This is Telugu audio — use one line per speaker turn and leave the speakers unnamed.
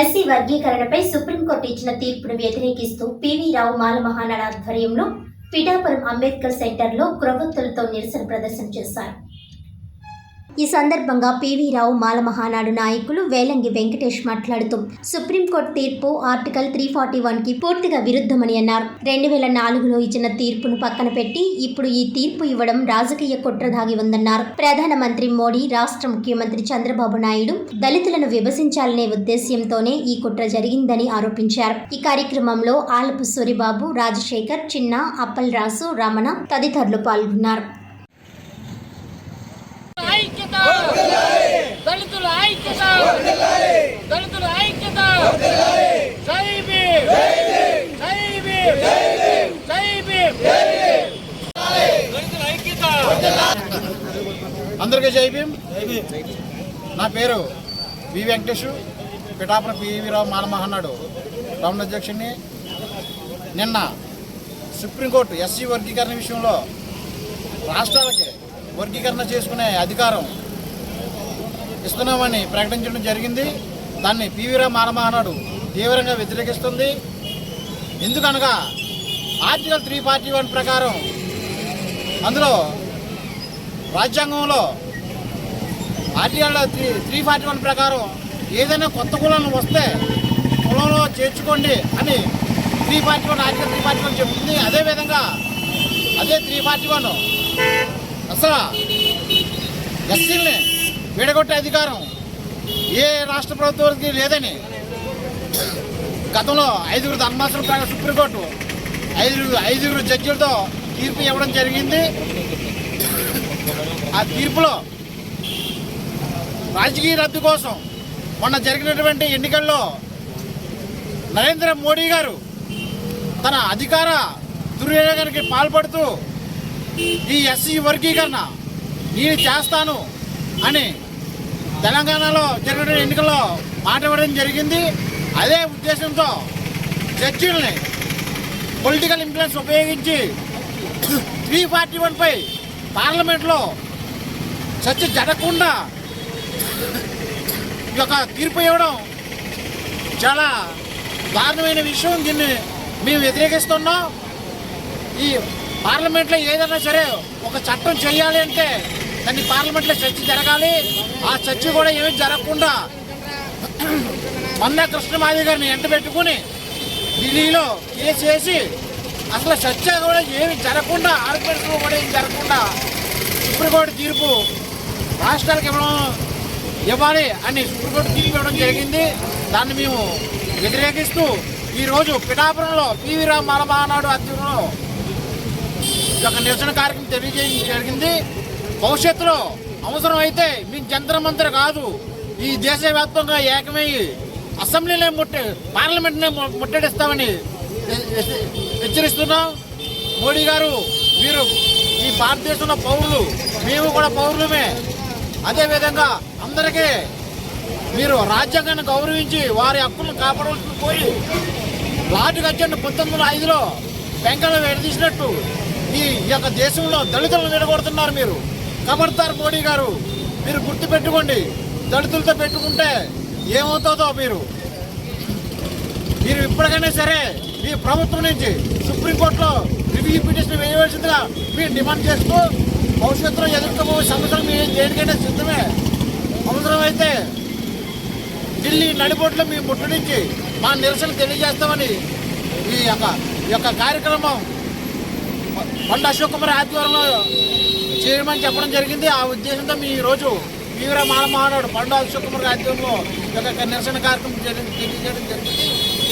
ఎస్సీ వర్గీకరణపై సుప్రీంకోర్టు ఇచ్చిన తీర్పును వ్యతిరేకిస్తూ పివి రావు మాల మహానాడు ఆధ్వర్యంలో పిఠాపురం అంబేద్కర్ సెంటర్లో క్రొవ్వొత్తులతో నిరసన ప్రదర్శన చేశారు. ఈ సందర్భంగా పివి రావు మాల మహానాడు నాయకులు వేలంగి వెంకటేష్ మాట్లాడుతూ సుప్రీంకోర్టు తీర్పు ఆర్టికల్ త్రీ ఫార్టీ వన్కి పూర్తిగా విరుద్ధమని అన్నారు. రెండు వేల నాలుగులో ఇచ్చిన తీర్పును పక్కన పెట్టి ఇప్పుడు ఈ తీర్పు ఇవ్వడం రాజకీయ కుట్ర దాగి ఉందన్నారు. ప్రధానమంత్రి మోడీ రాష్ట్ర ముఖ్యమంత్రి చంద్రబాబు నాయుడు దళితులను విభజించాలనే ఉద్దేశ్యంతోనే ఈ కుట్ర జరిగిందని ఆరోపించారు. ఈ కార్యక్రమంలో ఆలపు సూరిబాబు రాజశేఖర్ చిన్న అప్పల్ రాసు రమణ తదితరులు పాల్గొన్నారు
ఐక్యత దళితుల ఐక్యత దళితుల ఐక్యత! జై భీమ్! జై భీమ్! జై భీమ్! దళితుల ఐక్యత!
అందరికీ జై భీమ్. నా పేరు వి వెంకటేష్. పిఠాపురం పివి రావు మానమహన్నాడు టౌన్ అధ్యక్షుడిని. నిన్న సుప్రీంకోర్టు ఎస్సీ వర్గీకరణ విషయంలో రాష్ట్రాలకి వర్గీకరణ చేసుకునే అధికారం ఇస్తున్నామని ప్రకటించడం జరిగింది. దాన్ని పీవీరా మానమహనాడు తీవ్రంగా వ్యతిరేకిస్తుంది. ఎందుకనగా ఆర్టికల్ త్రీ ఫార్టీ వన్ ప్రకారం అందులో రాజ్యాంగంలో article three three forty one ప్రకారం ఏదైనా కొత్త కులం వస్తే కులంలో చేర్చుకోండి అని three forty one article three forty one చెప్తుంది అదేవిధంగా అదే త్రీ ఫార్టీ వన్ అసలు ఎస్సీల్ని విడగొట్టే అధికారం ఏ రాష్ట్ర ప్రభుత్వానికి లేదని గతంలో ఐదుగురు ధర్మాసనం ప్రకారం సుప్రీంకోర్టు ఐదుగురు ఐదుగురు జడ్జిలతో తీర్పు ఇవ్వడం జరిగింది. ఆ తీర్పులో రాజకీయ రద్దు కోసం మొన్న జరిగినటువంటి ఎన్నికల్లో నరేంద్ర మోడీ గారు తన అధికార దుర్వినియోగానికి పాల్పడుతూ ఈ ఎస్సీ వర్గీకరణ నేను చేస్తాను అని తెలంగాణలో జరిగిన ఎన్నికల్లో మాట ఇవ్వడం జరిగింది. అదే ఉద్దేశంతో జడ్జీలని పొలిటికల్ ఇన్ఫ్లుయెన్స్ ఉపయోగించి త్రీ ఫార్టీ వన్పై పార్లమెంట్లో చర్చ జరగకుండా ఈ యొక్క తీర్పు ఇవ్వడం చాలా దారుణమైన విషయం. దీన్ని మేము వ్యతిరేకిస్తున్నాం. ఈ పార్లమెంట్లో ఏదైనా సరే ఒక చట్టం చేయాలి అంటే దాన్ని పార్లమెంట్లో చర్చ జరగాలి. ఆ చర్చ కూడా ఏమీ జరగకుండా మన్నా కృష్ణమాది గారిని ఎంట పెట్టుకుని ఢిల్లీలో కేసు వేసి అసలు చర్చ కూడా ఏమి జరగకుండా ఆర్గ్యుమెంట్స్లో కూడా ఏమి జరగకుండా సుప్రీంకోర్టు తీర్పు రాష్ట్రాలకు ఇవ్వడం ఇవ్వాలి అని సుప్రీంకోర్టు తీర్పు ఇవ్వడం జరిగింది. దాన్ని మేము వ్యతిరేకిస్తూ ఈరోజు పిఠాపురంలో పివి రామ్ మాలమహానాడు ఆధ్వర్యంలో ఒక నిరసన కార్యక్రమం తెలియజేయడం జరిగింది. భవిష్యత్తులో అవసరం అయితే మీ జంతర మంత్ర కాదు. ఈ దేశవ్యాప్తంగా ఏకమయ్యి అసెంబ్లీనే ముట్టె పార్లమెంట్నే ముట్టడిస్తామని హెచ్చరిస్తున్నాం. మోడీ గారు మీరు ఈ భారతదేశంలో పౌరులు మేము కూడా పౌరులమే. అదేవిధంగా అందరికీ మీరు రాజ్యాంగాన్ని గౌరవించి వారి హక్కులను కాపాడవలసి పోయి లాటి గజ్జండి పంతొమ్మిది వందల ఐదులో వెంకన్న విడదీసినట్టు ఈ యొక్క దేశంలో దళితులను నిలబడుతున్నారు మీరు. కబర్దార్ మోడీ గారు మీరు గుర్తు పెట్టుకోండి దళితులతో పెట్టుకుంటే ఏమవుతుందో మీరు. మీరు ఇప్పటికైనా సరే మీ ప్రభుత్వం నుంచి సుప్రీంకోర్టులో రివ్యూ పిటిషన్ వేయవలసిందిగా మీరు డిమాండ్ చేస్తూ భవిష్యత్తులో ఎదుర్కోబోయే సమస్యలు మేము దేనికైనా సిద్ధమే? అవసరమైతే ఢిల్లీ నడిబొట్లో ముట్టు నుంచి మా నిరసన తెలియజేస్తామని ఈ యొక్క ఈ యొక్క కార్యక్రమం కొండ అశోక్ కుమార్ ఆధ్వర్యంలో చేయమని చెప్పడం జరిగింది. ఆ ఉద్దేశంతో మీ రోజు తీవ్ర మానమానాడు పండు అశోక్ కుమార్ ఆధ్వర్యంలో ఈ యొక్క నిరసన కార్యక్రమం జరిగి- తెలియజేయడం జరిగింది.